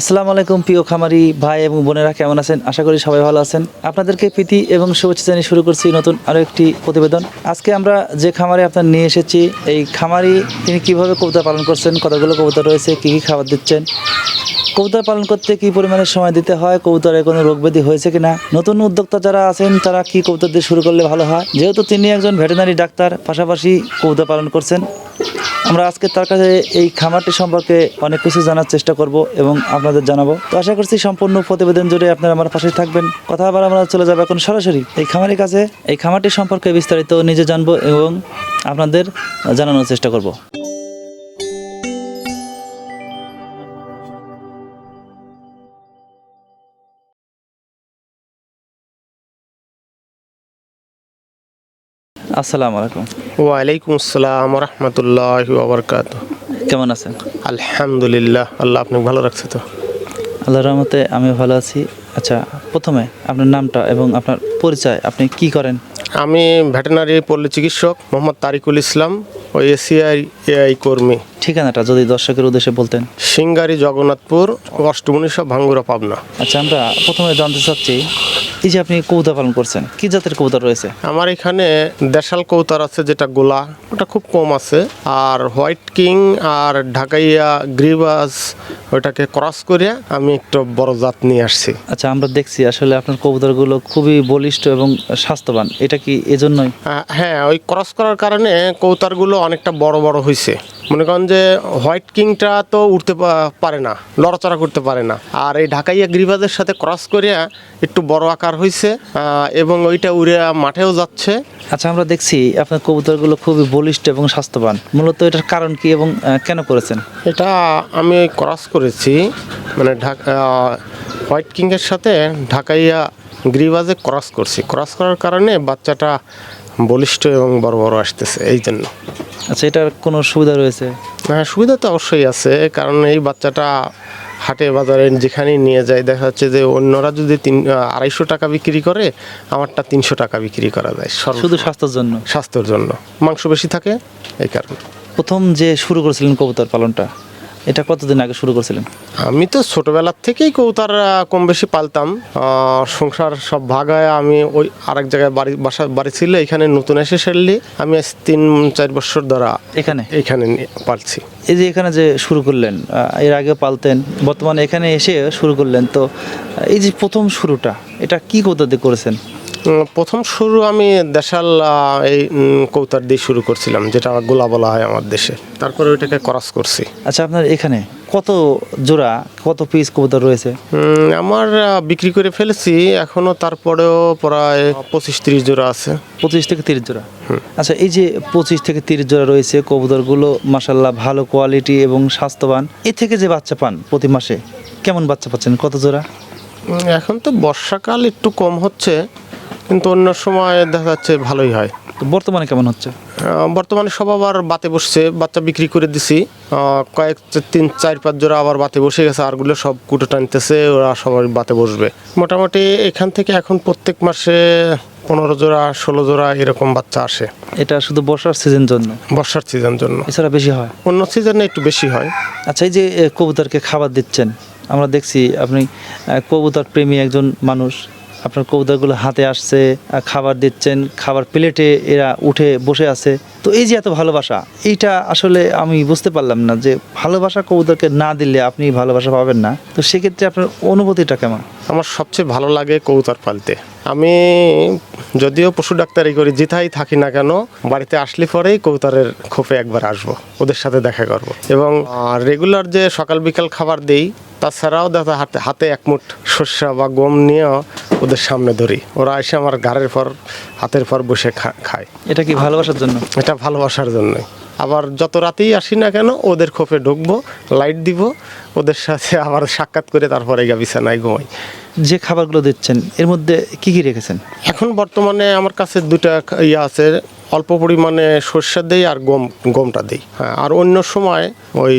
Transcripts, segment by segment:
আসসালামু আলাইকুম প্রিয় খামারি ভাই এবং বোনেরা, কেমন আছেন? আশা করি সবাই ভালো আছেন। আপনাদেরকে প্রীতি এবং শুভেচ্ছা জানিয়ে শুরু করছি নতুন আরও একটি প্রতিবেদন। আজকে আমরা যে খামারে আপনার নিয়ে এসেছি, এই খামারি তিনি কীভাবে কবুতর পালন করছেন, কতগুলো কবুতর রয়েছে, কী কী খাবার দিচ্ছেন, কবুতর পালন করতে কি পরিমাণে সময় দিতে হয়, কবুতরে কোনো রোগ ব্যাধি হয়েছে কিনা, নতুন উদ্যোক্তা যারা আছেন, তারা কি কবুতর দিয়ে শুরু করলে ভালো হয়? যেহেতু তিনি একজন ভেটেনারি ডাক্তার, পাশাপাশি কবুতর পালন করছেন। আমরা আজকে তার কাছে এই খামারটি সম্পর্কে অনেক কিছু জানার চেষ্টা করব এবং আপনাদের জানাব। তো আশা করছি সম্পূর্ণ প্রতিবেদন জুড়ে আপনারা আমার পাশে থাকবেন। কথা আবার আমরা চলে যাব এখন সরাসরি এই খামারের কাছে। এই খামারটি সম্পর্কে বিস্তারিত নিজে জানব এবং আপনাদের জানানোর চেষ্টা করব। আসসালামু আলাইকুম। ওয়ালাইকুম আসসালাম রহমতুল্লাহ ওবরকাত কেমন আছেন? আলহামদুলিল্লাহ আল্লাহ আপনাকে ভালো রাখছে তো। আল্লাহর রহমতে আমি ভালো আছি। আচ্ছা প্রথমে আপনার নামটা এবং আপনার পরিচয় আপনি কি করেন? আমি ভেটেনারি পল্লী চিকিৎসক মোহাম্মদ তারিকুল ইসলাম ও এসিআই এআই কর্মী। ঠিকানাটা যদি দর্শকের উদ্দেশ্যে বলতেন। সিঙ্গারি জগন্নাথপুর অষ্টমনীশা ভাঙ্গুরা পাবনা। আচ্ছা আমরা প্রথমে জানতে চাচ্ছি এই যে আপনি কৌতা পালন করছেন কি জাতের কবুতর রয়েছে? আমার এখানে দেশাল কৌতার আছে যেটা গোলা ওটা খুব কম আছে। আর হোয়াইট কিং আর ঢাকাইয়া গ্রিবাস ওটাকে ক্রস করে আমি একটু বড় জাত নিয়ে আসছি। আচ্ছা আমরা দেখছি আসলে আপনার কবুতরগুলো খুবই বলিষ্ঠ এবং স্বাস্থ্যবান। এটা কি এজন্যই? হ্যাঁ ওই ক্রস করার কারণে কৌতারগুলো অনেকটা বড় বড় হয়েছে মনে করেন যে হোয়াইট কিংটা তো উঠতে পারে না লড়াচড়া করতে পারে না। আর এই ঢাকাইয়া গ্রিবাজের সাথে ক্রস করিয়া একটু বড় আকার হয়েছে এবং ওইটা উড়ে মাঠেও যাচ্ছে। আচ্ছা আমরা দেখছি আপনার কবুতরগুলো খুবই বলিষ্ঠ এবং স্বাস্থ্যবান। মূলত এটার কারণ কি এবং কেন করেছেন? এটা আমি ক্রস করেছি মানে ঢাকা হোয়াইট কিংয়ের সাথে ঢাকাইয়া গ্রিবাজে ক্রস করছি। ক্রস করার কারণে বাচ্চাটা বলিষ্ঠ এবং বড় বড় আসতেছে এই জন্য আচ্ছা এটার কোনো সুবিধা রয়েছে? হ্যাঁ সুবিধা তো অবশ্যই আছে কারণ এই বাচ্চাটা হাটে বাজারে যেখানেই নিয়ে যায় দেখা যাচ্ছে যে অন্যরা যদি তিন আড়াইশো টাকা বিক্রি করে আমারটা তিনশো টাকা বিক্রি করা যায় শুধু স্বাস্থ্যের জন্য? স্বাস্থ্যের জন্য। মাংস বেশি থাকে এই কারণে। প্রথম যে শুরু করেছিলেন কবুতর পালনটা এটা কতদিন আগে শুরু করেছিলেন? আমি তো ছোটবেলার থেকেই কৌতার কম বেশি পালতাম। সংসার সব ভাগ হয় আমি ওই আরেক জায়গায় বাড়ি বাসা বাড়ি ছিল এখানে নতুন এসে সেরলি আমি আজ তিন চার বছর ধরা এখানে? এইখানে নিয়ে পালছি। এই যে এখানে যে শুরু করলেন এর আগে পালতেন বর্তমানে এখানে এসে শুরু করলেন তো এই যে প্রথম শুরুটা এটা কি দিয়ে করেছেন? প্রথম শুরু আমি দেশাল এই কৌতার দিয়ে শুরু করছিলাম যেটা গোলা বলা হয় আমার দেশে। তারপরে ওইটাকে ক্রস করছি। আচ্ছা আপনার এখানে কত জোড়া কত পিস কবুতর রয়েছে? আমার বিক্রি করে ফেলেছি এখনও তারপরেও প্রায় পঁচিশ তিরিশ জোড়া আছে। পঁচিশ থেকে তিরিশ জোড়া? আচ্ছা এই যে পঁচিশ থেকে তিরিশ জোড়া রয়েছে কবুতরগুলো মাসাল্লাহ ভালো কোয়ালিটি এবং স্বাস্থ্যবান এ থেকে যে বাচ্চা পান প্রতি মাসে কেমন বাচ্চা পাচ্ছেন? কত জোড়া? এখন তো বর্ষাকাল একটু কম হচ্ছে কিন্তু অন্য সময় দেখা যাচ্ছে ভালোই হয়। তো বর্তমানে কেমন হচ্ছে? বর্তমানে সব আবার বাতে বসছে বাচ্চা বিক্রি করে দিছি। কয়েক তিন চার পাঁচ জোড়া আবার বাতে বসে গেছে আরগুলো সব কুটো টানতেছে ওরা সবাই বাতে বসবে। মোটামুটি এখান থেকে এখন প্রত্যেক মাসে পনেরো জোড়া ষোলো জোড়া এরকম বাচ্চা আসে। এটা শুধু বর্ষার সিজন জন্য? বর্ষার সিজন জন্য। এছাড়া বেশি হয়? অন্য সিজনে একটু বেশি হয়। আচ্ছা এই যে কবুতরকে খাবার দিচ্ছেন আমরা দেখছি আপনি কবুতর প্রেমী একজন মানুষ আপনার কবুতরগুলো হাতে আসছে খাবার দিচ্ছেন, খাবার প্লেটে এরা উঠে বসে আছে। তো এই যে এত ভালোবাসা, এইটা আসলে আমি বুঝতে পারলাম না যে ভালোবাসা কবুতরকে না দিলে আপনি ভালোবাসা পাবেন না। তো সেক্ষেত্রে আপনার অনুভূতিটা কেমন? আমার সবচেয়ে ভালো লাগে কবুতর পালতে। আমি যদিও পশু ডাক্তারি করি যেথাই থাকি না কেন বাড়িতে আসলে পরেই কবুতরের খোপে একবার আসব ওদের সাথে দেখা করব। এবং রেগুলার যে সকাল বিকাল খাবার দেই তাছাড়াও দেখা হাতে হাতে এক মুঠ শস্য বা গম নিয়েও ওদের সামনে ধরি। ওরা এসে আমার গাড়ির পর হাতের পর বসে খায়। এটা কি ভালোবাসার জন্য? এটা ভালোবাসার জন্যই। আবার যত রাতেই আসি না কেন ওদের খোপে ঢুকবো লাইট দিব ওদের সাথে আবার সাক্ষাৎ করে তারপরে গা বিছানায় ঘুমাই। যে খাবারগুলো দিচ্ছেন এর মধ্যে কি কি রেখেছেন? এখন বর্তমানে আমার কাছে দুটা ইয়ে আছে অল্প পরিমাণে সর্ষে দেই আর গম গমটা দেই। হ্যাঁ আর অন্য সময় ওই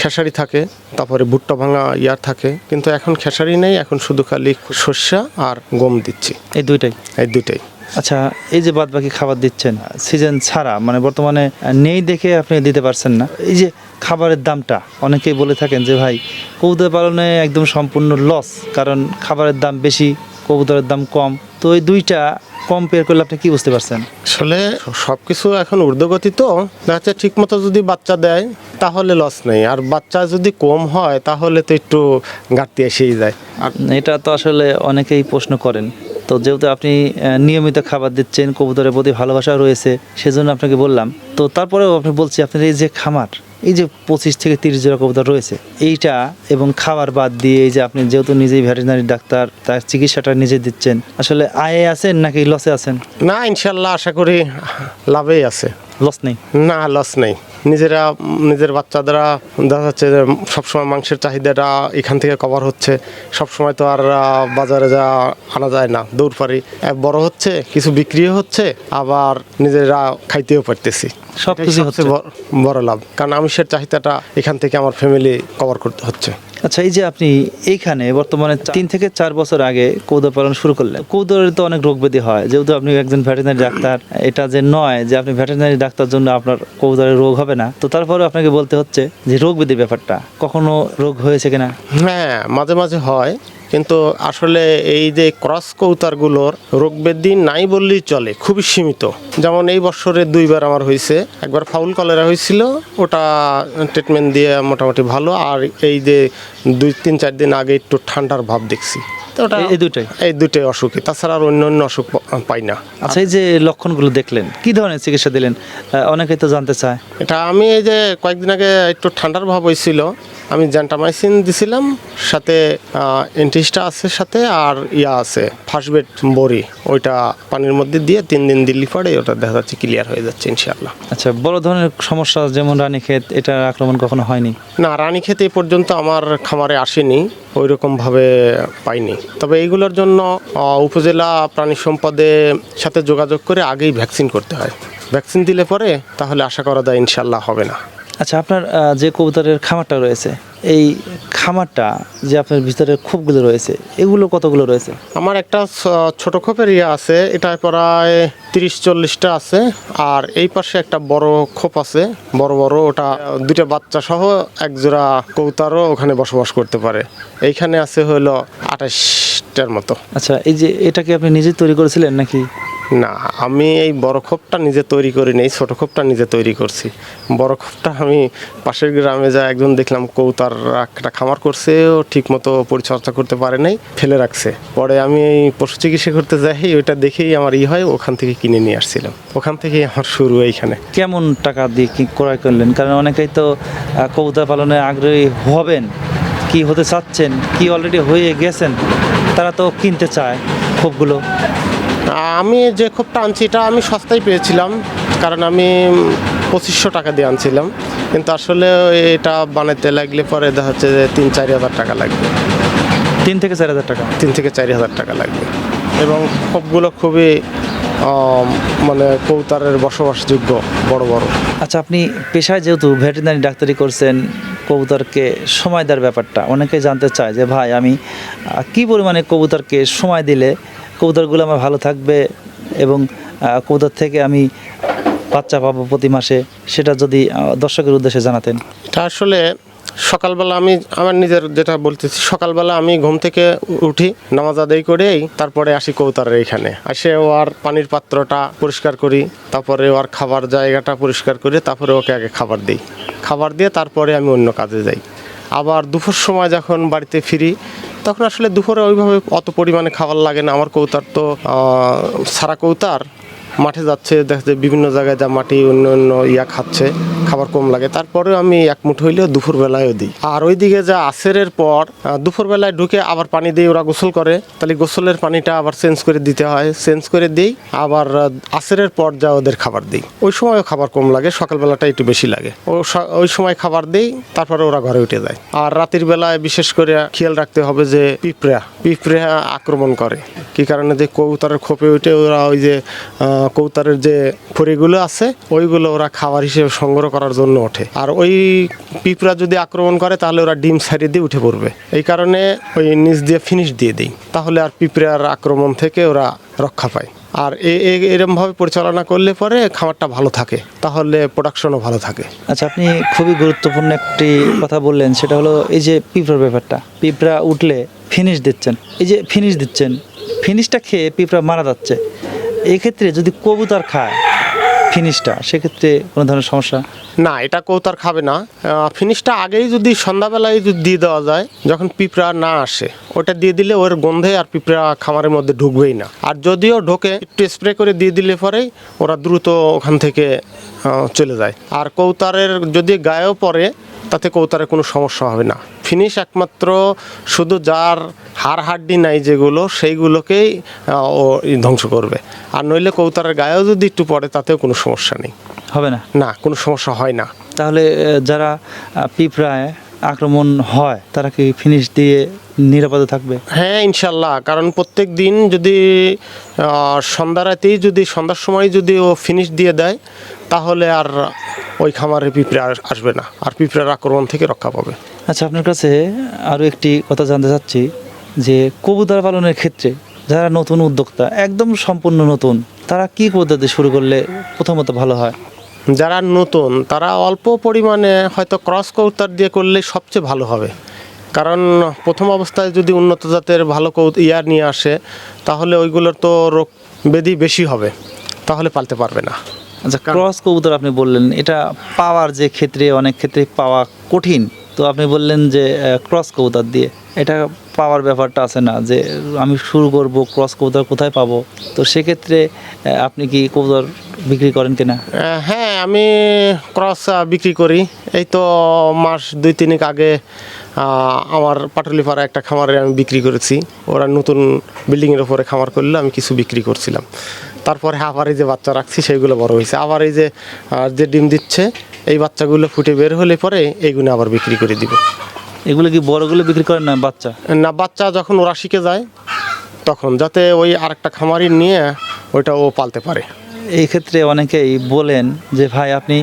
খেসারি থাকে তারপরে ভুট্টা ভাঙা ইয়ার থাকে কিন্তু এখন খেসারি নেই এখন শুধু খালি সর্ষা আর গম দিচ্ছি। এই দুইটাই? এই দুইটাই। আচ্ছা এই যে বাদবাকি খাবার দিচ্ছেন সিজন ছাড়া মানে বর্তমানে নেই দেখে আপনি দিতে পারছেন না। এই যে খাবারের দামটা। অনেকেই বলে থাকেন যে ভাই কবুতর পালনে একদম সম্পূর্ণ লস কারণ খাবারের দাম বেশি কবুতরের দাম কম। তো এই দুইটা কম্পেয়ার করলে আপনি কি বুঝতে পারছেন? আসলে সব কিছু এখন ঊর্ধ্বগতি তো দেখা ঠিক মতো যদি বাচ্চা দেয় তাহলে লস নেই। আর বাচ্চা যদি কম হয় তাহলে তো একটু ঘাটতি এসেই যায়। আর এটা তো আসলে অনেকেই প্রশ্ন করেন। তো যেহেতু আপনি নিয়মিত খাবার দিচ্ছেন কবুতরের প্রতি ভালোবাসা রয়েছে সেজন্য আপনাকে বললাম। তো তারপরেও আপনি বলছি আপনার এই যে খামার এই যে পঁচিশ থেকে তিরিশ জোড়া কবুতর রয়েছে এইটা এবং খাবার বাদ দিয়ে এই যে আপনি যেহেতু নিজেই ভেটেরিনারি ডাক্তার তার চিকিৎসাটা নিজে দিচ্ছেন আসলে আয়ে আছেন নাকি লসে আছেন? না ইনশাল্লাহ আশা করি লাভেই আছে। লস নেই? না লস নেই। নিজেরা নিজের বাচ্চাদেরা দেখা যাচ্ছে যে সবসময় মাংসের চাহিদাটা এখান থেকে কভার হচ্ছে। সবসময় তো আর বাজারে যা আনা যায় না দৌড় পারি। বড় হচ্ছে কিছু বিক্রিও হচ্ছে আবার নিজেরা খাইতেও পারতেছি। সব কিছু হচ্ছে। বড় লাভ। কারণ আমিষের চাহিদাটা এখান থেকে আমার ফ্যামিলি কভার করতে হচ্ছে। আচ্ছা এই যে আপনি এইখানে বর্তমানে তিন থেকে চার বছর আগে কৌদর পালন শুরু করলেন। কৌদরের তো অনেক রোগ ব্যাধি হয়। যেহেতু আপনি একজন ভেটেরিনারি ডাক্তার এটা যে নয় যে আপনি ভেটেরিনারি ডাক্তার জন্য আপনার কৌদরের রোগ হবে না তো তারপরেও আপনাকে বলতে হচ্ছে যে রোগ ব্যাধি ব্যাপারটা কখনো রোগ হয়েছে কিনা? হ্যাঁ মাঝে মাঝে হয়। কিন্তু আসলে এই যে ক্রস কৌতারগুলোর রোগ ব্যাধি নাই বললেই চলে খুবই সীমিত। যেমন এই বছরে দুইবার আমার হয়েছে একবার ফাউল কলেরা হয়েছিল ওটা ট্রিটমেন্ট দিয়ে মোটামুটি ভালো আর এই যে দুই তিন চার দিন আগে একটু ঠান্ডার ভাব দেখছি। তো ওটা এই- দুটাই এই দুটোই অসুখই তাছাড়া আর অন্য অন্য অসুখ পাই না। আচ্ছা এই যে লক্ষণগুলো দেখলেন কি ধরনের চিকিৎসা দিলেন? অনেকেই তো জানতে চায়। এটা আমি এই যে কয়েকদিন আগে একটু ঠান্ডার ভাব হয়েছিল আমি জ্যান্টামাইসিন দিছিলাম সাথে এন্টিস্টা আছে সাথে আর ইয়া আছে ফার্স্টবেড বড়ি ওইটা পানির মধ্যে দিয়ে তিন দিন দিল্লি পরে ওটা দেখা যাচ্ছে ক্লিয়ার হয়ে যাচ্ছে ইনশাল্লাহ আচ্ছা বড় ধরনের সমস্যা যেমন রানীক্ষেত এটার আক্রমণ কখনো হয়নি? না রানী খেতে এই পর্যন্ত আমার খামারে আসেনি ওই রকমভাবে পাইনি। তবে এইগুলোর জন্য উপজেলা প্রাণী সম্পদে সাথে যোগাযোগ করে আগেই ভ্যাকসিন করতে হয়। ভ্যাকসিন দিলে পরে তাহলে আশা করা যায় ইনশাল্লাহ হবে না। আচ্ছা আপনার যে কবুতরের খামারটা রয়েছে এই খামারটা যে আপনার ভিতরে খোপগুলো রয়েছে এগুলো কতগুলো রয়েছে? আমার একটা ছোট খোপের ইয়ে আছে এটা প্রায় তিরিশ চল্লিশটা আছে আর এই পাশে একটা বড় খোপ আছে বড় বড় ওটা দুইটা বাচ্চা সহ একজোড়া কৌতারও ওখানে বসবাস করতে পারে। এইখানে আছে হলো আঠাশটার মতো। আচ্ছা এই যে এটা কি আপনি নিজে তৈরি করেছিলেন নাকি? না, আমি এই বড় খোপটা নিজে তৈরি করি এই ছোট খোপটা নিজে তৈরি করছি। বড় খোপটা আমি পাশের গ্রামে যা একজন দেখলাম কৌতার একটা খামার করছে, ও ঠিক মতো পরিচর্যা করতে পারে নাই, ফেলে রাখছে। পরে আমি এই পশু চিকিৎসা করতে যাই, ওইটা দেখেই আমার ই হয়, ওখান থেকে কিনে নিয়ে আসছিলাম। ওখান থেকেই আমার শুরু এইখানে। কেমন টাকা দিয়ে কি ক্রয় করলেন? কারণ অনেকেই তো কবুতর পালনে আগ্রহী হবেন, কি হতে চাচ্ছেন, কি অলরেডি হয়ে গেছেন, তারা তো কিনতে চায় খোপগুলো। আমি যে খোপটা আনছি এটা আমি সস্তায় পেয়েছিলাম কারণ আমি পঁচিশশো টাকা দিয়ে আনছিলাম। কিন্তু আসলে এটা বানাতে লাগলে পরে দেখা হচ্ছে যে তিন চারি হাজার টাকা লাগবে। তিন থেকে চার হাজার টাকা? তিন থেকে চারি হাজার টাকা লাগবে। এবং খোপগুলো খুবই মানে কৌতারের বসবাসযোগ্য বড় বড়। আচ্ছা আপনি পেশায় যেহেতু ভেটেরিনারি ডাক্তারি করছেন কবুতরকে সময় দেওয়ার ব্যাপারটা অনেকেই জানতে চায় যে ভাই আমি কি পরিমাণে কবুতরকে সময় দিলে কবুতরগুলো আমার ভালো থাকবে এবং কবুতর থেকে আমি বাচ্চা পাবো প্রতি মাসে, সেটা যদি দর্শকের উদ্দেশ্যে জানাতেন। আসলে সকালবেলা আমি, আমার নিজের যেটা বলতেছি, সকালবেলা আমি ঘুম থেকে উঠি, নামাজ আদায় করেই তারপরে আসি কৌতারের এখানে। আসে ওর পানির পাত্রটা পরিষ্কার করি, তারপরে ওর খাবার জায়গাটা পরিষ্কার করে, তারপরে ওকে আগে খাবার দিই। খাবার দিয়ে তারপরে আমি অন্য কাজে যাই। আবার দুপুর সময় যখন বাড়িতে ফিরি, তখন আসলে দুপুরে ওইভাবে অত পরিমাণে খাবার লাগে না। আমার কৌতার তো সারা কৌতার মাঠে যাচ্ছে দেখা বিভিন্ন জায়গায় যা মাটি অন্য অন্য ইয়া খাচ্ছে খাবার কম লাগে। তারপরেও আমি এক মুঠো হইলেও দুপুর বেলায়ও দিই। আর ওইদিকে যা আসেরের পর আহ, দুপুর বেলায় ঢুকে আবার পানি দিয়ে ওরা গোসল করে। তাহলে গোসলের পানিটা আবার চেঞ্জ করে দিতে হয়। চেঞ্জ করে দিই আবার আসেরের পর যা ওদের খাবার দিই। ওই সময়ও খাবার কম লাগে সকালবেলাটা একটু বেশি লাগে। ও ওই সময় খাবার দিই তারপরে ওরা ঘরে উঠে যায়। আর রাতের বেলায় বিশেষ করে খেয়াল রাখতে হবে যে পিঁপড়া পিঁপড়া আক্রমণ করে। কি কারণে যে কবুতরের খোপে উঠে ওরা ওই যে আহ, কবুতরের যে ফড়িগুলো আছে ওইগুলো ওরা খাবার হিসেবে সংগ্রহ করার জন্য ওঠে। আর ওই পিঁপড়া যদি আক্রমণ করে তাহলে ওরা ডিম ছাড়িয়ে দিয়ে উঠে পড়বে। এই কারণে ওই নিচ দিয়ে ফিনিশ দিয়ে দিই। তাহলে আর পিঁপড়ার আক্রমণ থেকে ওরা রক্ষা পায়। আর এরমভাবে পরিচালনা করলে পরে খামারটা ভালো থাকে। তাহলে প্রোডাকশনও ভালো থাকে। আচ্ছা আপনি খুবই গুরুত্বপূর্ণ একটি কথা বললেন সেটা হলো এই যে পিঁপড়ার ব্যাপারটা। পিঁপড়া উঠলে ফিনিশ দিচ্ছেন। এই যে ফিনিশ দিচ্ছেন। ফিনিশটা খেয়ে পিঁপড়া মারা যাচ্ছে। এই ক্ষেত্রে যদি কবুতর খায়, ফিনিশটা, সেক্ষেত্রে কোনো ধরনের সমস্যা? না, এটা কৌতার খাবে না। ফিনিশটা আগেই যদি সন্ধ্যাবেলায় যদি দিয়ে দেওয়া যায়, যখন পিঁপড়া না আসে, ওটা দিয়ে দিলে ওর গন্ধে আর পিঁপড়া খামারের মধ্যে ঢুকবেই না। আর যদিও ঢোকে, একটু স্প্রে করে দিয়ে দিলে পরেই ওরা দ্রুত ওখান থেকে চলে যায়। আর কৌতারের যদি গায়েও পড়ে, তাতে কৌতারের কোনো সমস্যা হবে না। ফিনিশ একমাত্র শুধু যার হাড় হাড্ডি নাই যেগুলো, সেইগুলোকেই ও ধ্বংস করবে। আর নইলে কৌতারের গায়েও যদি একটু পড়ে তাতেও কোনো সমস্যা নেই। হবে না? না কোনো সমস্যা হয় না। তাহলে যারা পিঁপড়ায় আক্রমণ হয় তারা কি ফিনিশ দিয়ে নিরাপদে থাকবে? হ্যাঁ ইনশাল্লাহ কারণ প্রত্যেক দিন যদি সন্ধ্যা রাতেই যদি সন্ধ্যার সময় যদি ও ফিনিশ দিয়ে দেয় তাহলে আর ওই খামারে পিঁপড়ে আসবে না। আর পিঁপড়ার আক্রমণ থেকে রক্ষা পাবে। আচ্ছা আপনার কাছে আরও একটি কথা জানতে চাচ্ছি যে কবুতর পালনের ক্ষেত্রে যারা নতুন উদ্যোক্তা একদম সম্পূর্ণ নতুন তারা কি পদ্ধতি শুরু করলে প্রথমত ভালো হয়? যারা নতুন তারা অল্প পরিমাণে হয়তো ক্রস কৌতার দিয়ে করলে সবচেয়ে ভালো হবে। কারণ প্রথম অবস্থায় যদি উন্নত জাতের ভালো কৌ ইয়ার নিয়ে আসে তাহলে ওইগুলোর তো রোগ ব্যাধি বেশি হবে তাহলে পালতে পারবে না। আচ্ছা ক্রস কবুতর আপনি বললেন এটা পাওয়ার যে ক্ষেত্রে অনেক ক্ষেত্রে পাওয়া কঠিন। তো আপনি বললেন যে ক্রস কবুতর দিয়ে এটা পাওয়ার ব্যাপারটা আছে না, যে আমি শুরু করব ক্রস কবুতর কোথায় পাবো? তো সেক্ষেত্রে আপনি কি কবুতর বিক্রি করেন কিনা? হ্যাঁ আমি ক্রস বিক্রি করি। এই তো মাস দুই তিনেক আগে আমার পাটুলিপাড়া একটা খামারে আমি বিক্রি করেছি। ওরা নতুন বিল্ডিংয়ের ওপরে খামার করলে, আমি কিছু বিক্রি করছিলাম। তারপরে আবার এই যে বাচ্চা রাখছি, সেইগুলো বড় হয়েছে। আবার এই যে যে ডিম দিচ্ছে, এই বাচ্চাগুলো ফুটে বের হলে পরে এইগুলো আবার বিক্রি করে দিব। এগুলো কি বড়গুলো বিক্রি করেন না বাচ্চা? না, বাচ্চা যখন ওরা শিখে যায়, তখন যাতে ওই আরেকটা খামারি নিয়ে ওইটা ও পালতে পারে। এই ক্ষেত্রে অনেকেই বলেন যে, ভাই, আপনি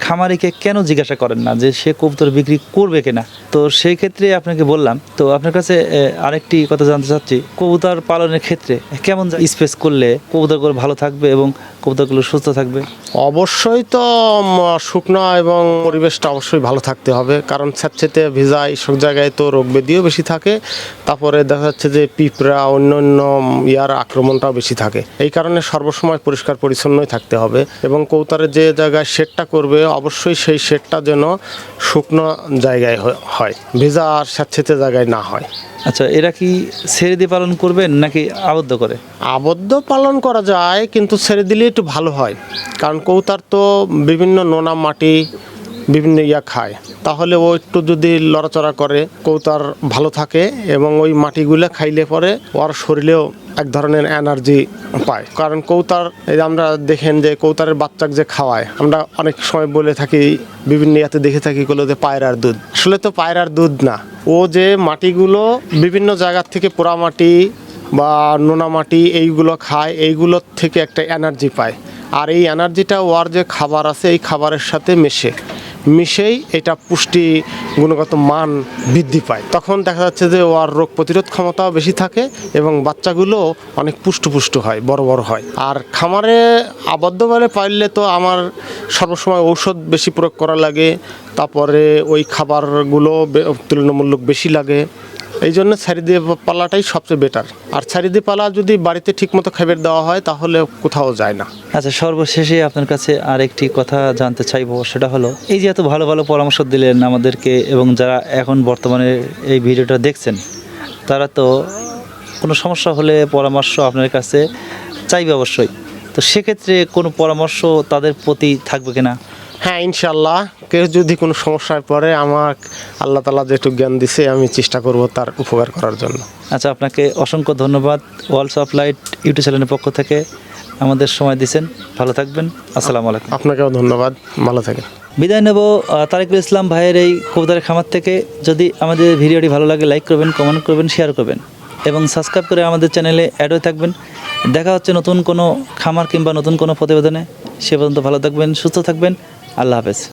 খামারিকে কেন জিজ্ঞাসা করেন না যে, সে কবুতর বিক্রি করবে কিনা? তো সেই ক্ষেত্রে আপনাকে বললাম, তো আপনার কাছে আরেকটি কথা জানতে চাচ্ছি। কবুতর পালনের ক্ষেত্রে কেমন স্পেস করলে কবুতরগুলো ভালো থাকবে এবং কবুতরগুলো সুস্থ থাকবে? অবশ্যই তো শুকনো এবং পরিবেশটা অবশ্যই ভালো থাকতে হবে। কারণ স্যাঁতসেতে, ভেজা, এইসব জায়গায় তো রোগ ব্যাধিও বেশি থাকে। তারপরে দেখা যাচ্ছে যে, পিঁপড়া অন্য অন্য ইয়ার আক্রমণটাও বেশি থাকে। এই কারণে সর্বসময় পরিষ্কার পরিচ্ছন্নই থাকতে হবে এবং কৌতারে যে জায়গায় শেডটা করবে অবশ্যই সেই শেডটা যেন শুকনো জায়গায় হয় ভেজা আর স্বাচ্ছেতে জায়গায় না হয়। আচ্ছা এরা কি ছেড়ে দিয়ে পালন করবেন নাকি আবদ্ধ করে? আবদ্ধ পালন করা যায় কিন্তু ছেড়ে দিলে একটু ভালো হয়। কারণ কৌতার তো বিভিন্ন নোনা মাটি বিভিন্ন ইয়া খায়। তাহলে ও একটু যদি লড়াচড়া করে, কৌতার ভালো থাকে এবং ওই মাটিগুলো খাইলে পরে ওর শরীরেও এক ধরনের এনার্জি পায়। কারণ কৌতার আমরা দেখেন যে কৌতারের বাচ্চাকে যে খাওয়ায়, আমরা অনেক সময় বলে থাকি, বিভিন্ন ইয়াতে দেখে থাকি গুলো যে পায়রার দুধ। আসলে তো পায়রার দুধ না। ও যে মাটিগুলো বিভিন্ন জায়গার থেকে পোড়া মাটি বা নোনা মাটি এইগুলো খায় এইগুলোর থেকে একটা এনার্জি পায়। আর এই এনার্জিটা ওর যে খাবার আছে, এই খাবারের সাথে মেশে। মিশেই এটা পুষ্টি গুণগত মান বৃদ্ধি পায়। তখন দেখা যাচ্ছে যে ওয়ার রোগ প্রতিরোধ ক্ষমতাও বেশি থাকে এবং বাচ্চাগুলো অনেক পুষ্ট হয়, বড় বড় হয়। আর খামারে আবদ্ধ আবদ্ধভাবে পাইলে তো আমার সর্বসময় ঔষধ বেশি প্রয়োগ করা লাগে, তারপরে ওই খাবারগুলো তুলনামূলক বেশি লাগে। এই জন্য ছাড়ি দিয়ে পালাটাই সবচেয়ে বেটার আর ছাড়ি দিয়ে পালা যদি বাড়িতে ঠিকমতো খাবার দেওয়া হয় তাহলে কোথাও যায় না। আচ্ছা সর্বশেষে আপনার কাছে আর একটি কথা জানতে চাইব সেটা হলো এই যে এত ভালো ভালো পরামর্শ দিলেন আমাদেরকে এবং যারা এখন বর্তমানে এই ভিডিওটা দেখছেন তারা তো কোনো সমস্যা হলে পরামর্শ আপনার কাছে চাইবে অবশ্যই। তো সেক্ষেত্রে কোনো পরামর্শ তাদের প্রতি থাকবে কিনা? হ্যাঁ ইনশাল্লাহ কেউ যদি কোনো সমস্যায় পড়ে আমার আল্লাহ তালা যেটুকু জ্ঞান দিছে আমি চেষ্টা করব তার উপকার করার জন্য। আচ্ছা আপনাকে অসংখ্য ধন্যবাদ। ওয়ালস অফ লাইট ইউটিউব চ্যানেলের পক্ষ থেকে আমাদের সময় দিয়েছেন ভালো থাকবেন। আসসালামু আলাইকুম। আপনাকেও ধন্যবাদ। ভালো থাকেন। বিদায় নেব তারেকুল ইসলাম ভাইয়ের এই কবুতরের খামার থেকে। যদি আমাদের ভিডিওটি ভালো লাগে লাইক করবেন কমেন্ট করবেন শেয়ার করবেন। এবং সাবস্ক্রাইব করে আমাদের চ্যানেলে অ্যাড হয়ে থাকবেন। দেখা হচ্ছে নতুন কোনো খামার কিংবা নতুন কোনো প্রতিবেদনে। সে পর্যন্ত ভালো থাকবেন সুস্থ থাকবেন। আল্লাহ হাফেজ।